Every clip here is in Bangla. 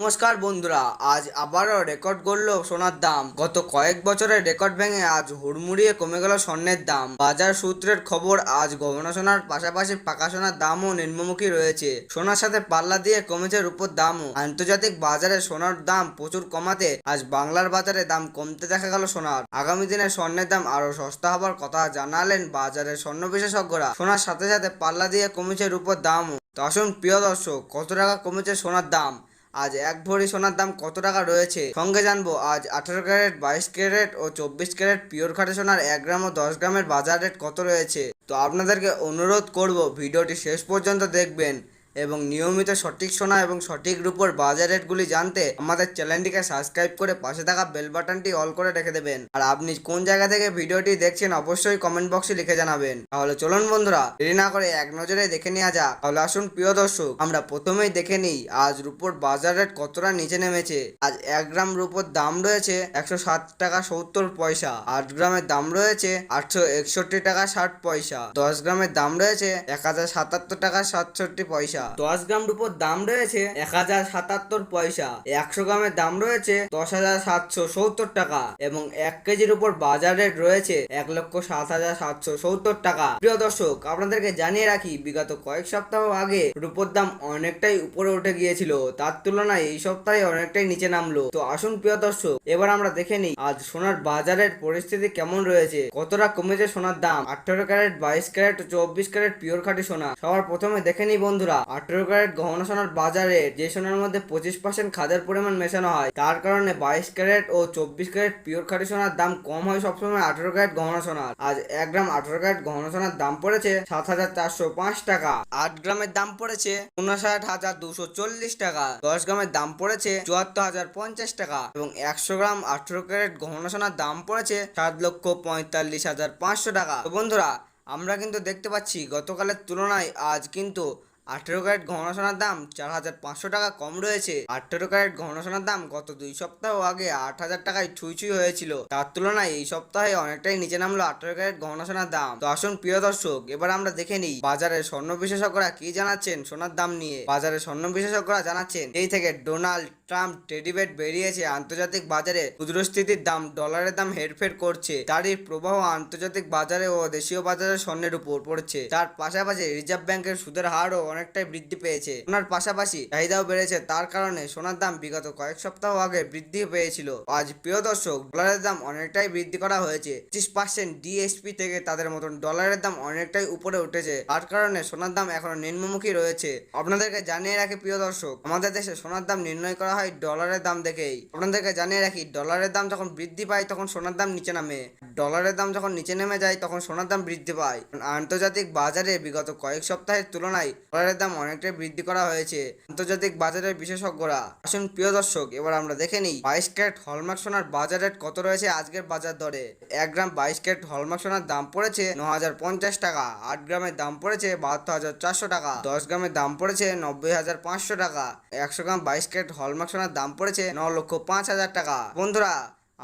নমস্কার বন্ধুরা, আজ আবারও রেকর্ড গড়ল সোনার দাম। গত কয়েক বছরের রেকর্ড ভেঙে আজ হুড়মুড়িয়ে কমে গেল স্বর্ণের দাম। বাজার সূত্রের খবর, আজ গহনা সোনার পাশাপাশি পাকা সোনার দামও নিম্নমুখী রয়েছে। সোনার সাথে পাল্লা দিয়ে কমেছে রূপোর দামও। আন্তর্জাতিক বাজারে সোনার দাম প্রচুর কমাতে আজ বাংলার বাজারে দাম কমতে দেখা গেল সোনার। আগামী দিনে স্বর্ণের দাম আরও সস্তা হবার কথা জানালেন বাজারের স্বর্ণ বিশেষজ্ঞরা। সোনার সাথে সাথে পাল্লা দিয়ে কমেছে রূপোর দামও। তো আসুন প্রিয় দর্শক, কত টাকা কমেছে সোনার দাম? আজ এক ভরি সোনার দাম কত টাকা রয়েছে? সঙ্গে জানব, আজ আঠারো ক্যারেট, বাইশ ক্যারেট ও চব্বিশ ক্যারেট পিওর খাটে সোনার এক গ্রাম ও দশ গ্রামের বাজার রেট কত রয়েছে? তো আপনাদেরকে অনুরোধ করব, ভিডিওটি শেষ পর্যন্ত দেখবেন। এবং নিয়মিত সঠিক সোনা এবং সঠিক রূপর বাজার রেটগুলি জানতে আমাদের চ্যানেলটিকে সাবস্ক্রাইব করে পাশে থাকা বেল বাটনটি অল করে রেখে দেবেন। আর আপনি কোন জায়গা থেকে ভিডিওটি দেখছেন অবশ্যই কমেন্ট বক্সে লিখে জানাবেন। তাহলে চলুন বন্ধুরা, দেরি না করে এক নজরে দেখে নেওয়া যাক। তাহলে আসুন প্রিয় দর্শক, আমরা প্রথমেই দেখে নিই আজ রূপোর বাজার রেট কতটা নিচে নেমেছে। আজ এক গ্রাম রূপোর দাম রয়েছে একশো সাত টাকা সত্তর পয়সা, আট গ্রামের দাম রয়েছে আটশো একষট্টি টাকা ষাট পয়সা, দশ গ্রামের দাম রয়েছে এক হাজার সাতাত্তর টাকা সাতষট্টি পয়সা। দশ গ্রাম রূপোর দাম রয়েছে এক হাজার সাতাত্তর পয়সা। একশো গ্রামের দাম রয়েছে দশ হাজার সাতশো সত্তর টাকা এবং এক কেজির উপর বাজার রেট রয়েছে এক লক্ষ সাত হাজার সাতশো সত্তর টাকা। প্রিয় দর্শক, আপনাদেরকে জানিয়ে রাখি, বিগত কয়েক সপ্তাহ আগে রূপোর দাম অনেকটাই উপরে উঠে গিয়েছিল। তার তুলনায় এই সপ্তাহে অনেকটাই নিচে নামলো। তো আসুন, প্রিয় দর্শক, এবার আমরা দেখে নিই আজ সোনার বাজারের পরিস্থিতি কেমন রয়েছে। কতটা কমেছে সোনার দাম? আঠারো ক্যারেট, বাইশ ক্যারেট, চব্বিশ ক্যারেট, পিওর খাঁটি সোনা। সবার প্রথমে দেখে নিই বন্ধুরা আঠারো ক্যারেট গহনা সোনার বাজারে যে সোনার মধ্যে পঁচিশ পার্সেন্ট খাদের পরিমাণ মেশানো হয়, তার কারণে বাইশ ক্যারেট ও চব্বিশ ক্যারেট পিওর খাঁটি সোনার দাম কম হয় সবসময় আঠেরো ক্যারেট গহনা সোনার। আজ এক গ্রাম আঠেরো ক্যারেট গহনা সোনার দাম পড়েছে সাত হাজার চারশো পাঁচ টাকা। আট গ্রামের দাম পড়েছে উনষাট হাজার দুশো চল্লিশ টাকা। দশ গ্রামের দাম পড়েছে চুয়াত্তর হাজার পঞ্চাশ টাকা এবং একশো গ্রাম আঠেরো ক্যারেট গহনা সোনার দাম পড়েছে সাত লক্ষ পঁয়তাল্লিশ হাজার পাঁচশো টাকা। তো বন্ধুরা, আমরা কিন্তু দেখতে পাচ্ছি গতকালের তুলনায় আজ কিন্তু আঠেরো ক্যারেট গহনা সোনার দাম চার হাজার পাঁচশো টাকা কম রয়েছে। আঠেরো ক্যারেট গহনা সোনার দাম গত দুই সপ্তাহ আগে আট হাজার টাকায় ছুঁই ছুঁই হয়েছিল। তার তুলনায় এই সপ্তাহে অনেকটাই নিচে নামলো আঠেরো ক্যারেট গহনা সোনার দাম। তো আসুন, প্রিয় দর্শক, এবার আমরা দেখে নিই বাজারের স্বর্ণ বিশেষজ্ঞরা কি জানাচ্ছেন সোনার দাম নিয়ে। বাজারের স্বর্ণ বিশেষজ্ঞরা জানাচ্ছেন, এই থেকে ডোনাল্ড ট্রাম্প টেডিবেট বেরিয়েছে আন্তর্জাতিক বাজারে। ক্ষুদ্রস্থিতির দাম, ডলারের দাম হেরফের করছে। তারই প্রভাব আন্তর্জাতিক বাজারে ও দেশীয় বাজারে স্বর্ণের উপর পড়ছে। তার পাশাপাশি রিজার্ভ ব্যাংকের সুদের হারও অনেকটাই বৃদ্ধি পেয়েছে। সোনার পাশাপাশি চাহিদাও বেড়েছে। তার কারণে সোনার দাম বিগত কয়েক সপ্তাহ আগে বৃদ্ধি পেয়েছিল। আজ, প্রিয় দর্শক, ডলারের দাম অনেকটাই বৃদ্ধি করা হয়েছে। পঁচিশ পার্সেন্ট ডিএসপি থেকে তাদের মতন ডলারের দাম অনেকটাই উপরে উঠেছে। তার কারণে সোনার দাম এখনও নিম্নমুখী রয়েছে। আপনাদেরকে জানিয়ে রাখি, প্রিয় দর্শক, আমাদের দেশে সোনার দাম নির্ণয় করা হয় ডলারের দাম দেখেই। আপনাদেরকে জানিয়ে রাখি, ডলারের দাম যখন বৃদ্ধি পায় তখন সোনার দাম নিচে নামে। ডলারের দাম যখন নিচে নেমে যায় তখন সোনার দাম বৃদ্ধি পায়। আন্তর্জাতিক বাজারে বিগত কয়েক সপ্তাহের তুলনায় ডলারের দাম অনেকটাই বৃদ্ধি করা হয়েছে আন্তর্জাতিক বাজারের বিশেষজ্ঞরা। আসুন প্রিয় দর্শক, এবার আমরা দেখে নিই বাইশ ক্যারেট হলমার্ক সোনার বাজার রেট কত রয়েছে আজকের বাজার দরে। এক গ্রাম বাইশ ক্যারেট হলমার্ক সোনার দাম পড়েছে ন হাজার পঞ্চাশ টাকা, আট গ্রামের দাম পড়েছে বাহাত্তর হাজার চারশো টাকা, দশ গ্রামের দাম পড়েছে নব্বই হাজার পাঁচশো টাকা, একশো গ্রাম বাইশ ক্যারেট হলমার্ক সোনার দাম পড়েছে ন লক্ষ পাঁচ হাজার টাকা। বন্ধুরা,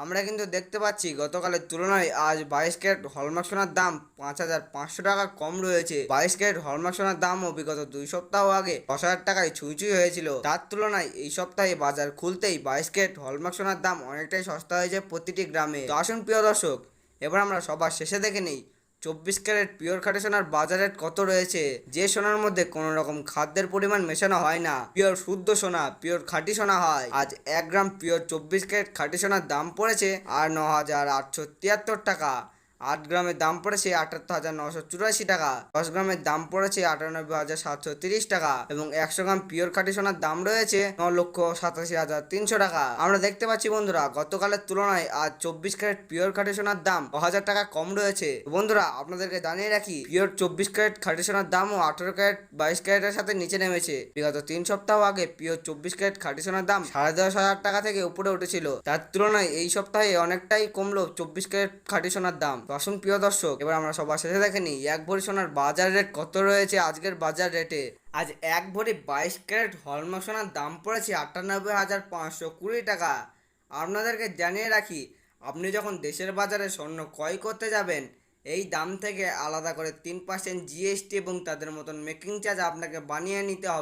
আমরা কিন্তু দেখতে পাচ্ছি গতকালের তুলনায় আজ বাইশ ক্যারেট হলমার্ক সোনার দাম পাঁচ হাজার পাঁচশো টাকা কম রয়েছে। বাইশ ক্যারেট হলমার্ক সোনার দামও বিগত দুই সপ্তাহ আগে দশ হাজার টাকায় ছুঁই ছুঁই হয়েছিল। তার তুলনায় এই সপ্তাহে বাজার খুলতেই বাইশ ক্যারেট হলমার্ক সোনার দাম অনেকটাই সস্তা হয়েছে প্রতিটি গ্রামে। তো আসুন প্রিয় দর্শক, এবার আমরা সবার শেষে দেখে নিই চব্বিশ ক্যারেট পিওর খাটে সোনার বাজার রেট কত রয়েছে? যে সোনার মধ্যে কোনো রকম খাদ্যের পরিমাণ মেশানো হয় না, পিওর শুদ্ধ সোনা, পিওর খাটি সোনা হয়। আজ এক গ্রাম পিওর চব্বিশ ক্যারেট খাটি সোনার দাম পড়েছে আর ন হাজার আটশো তিয়াত্তর টাকা। আট গ্রামের দাম পড়েছে আটাত্তর হাজার নশো চুরাশি টাকা, দশ গ্রামের দাম পড়েছে আটানব্বই হাজার সাতশো তিরিশ টাকা এবং একশো গ্রাম পিওর খাঁটি সোনার দাম রয়েছে ন লক্ষ সাতাশি হাজার তিনশো টাকা। আমরা দেখতে পাচ্ছি বন্ধুরা, গতকালের তুলনায় আজ চব্বিশ ক্যারেট পিওর খাঁটি সোনার দাম ন হাজার টাকা কম রয়েছে। বন্ধুরা, আপনাদেরকে জানিয়ে রাখি, পিওর চব্বিশ ক্যারেট খাঁটি সোনার দামও আঠারো ক্যারেট, বাইশ ক্যারেটের সাথে নিচে নেমেছে। বিগত তিন সপ্তাহ আগে পিওর চব্বিশ ক্যারেট খাঁটি সোনার দাম সাড়ে দশ হাজার টাকা থেকে উপরে উঠেছিল। তার তুলনায় এই সপ্তাহে অনেকটাই কমলো চব্বিশ ক্যারেট খাঁটি সোনার দাম। আসুন প্রিয় দর্শক, এবার আমরা সবার শেষে দেখে নিই, এক ভরি সোনার বাজার রেট কত রয়েছে আজকের বাজার রেটে? আজ এক ভরি বাইশ ক্যারেট হলমার্ক সোনার দাম পড়েছে আটানব্বই হাজার পাঁচশো কুড়ি টাকা। আপনাদেরকে জানিয়ে রাখি, আপনি যখন দেশের বাজারে স্বর্ণ ক্রয় করতে যাবেন, এই দাম থেকে আলাদা করে তিন পার্সেন্ট জিএসটি এবং তাদের মতন মেকিং চার্জ আপনাকে বানিয়ে নিতে হবে।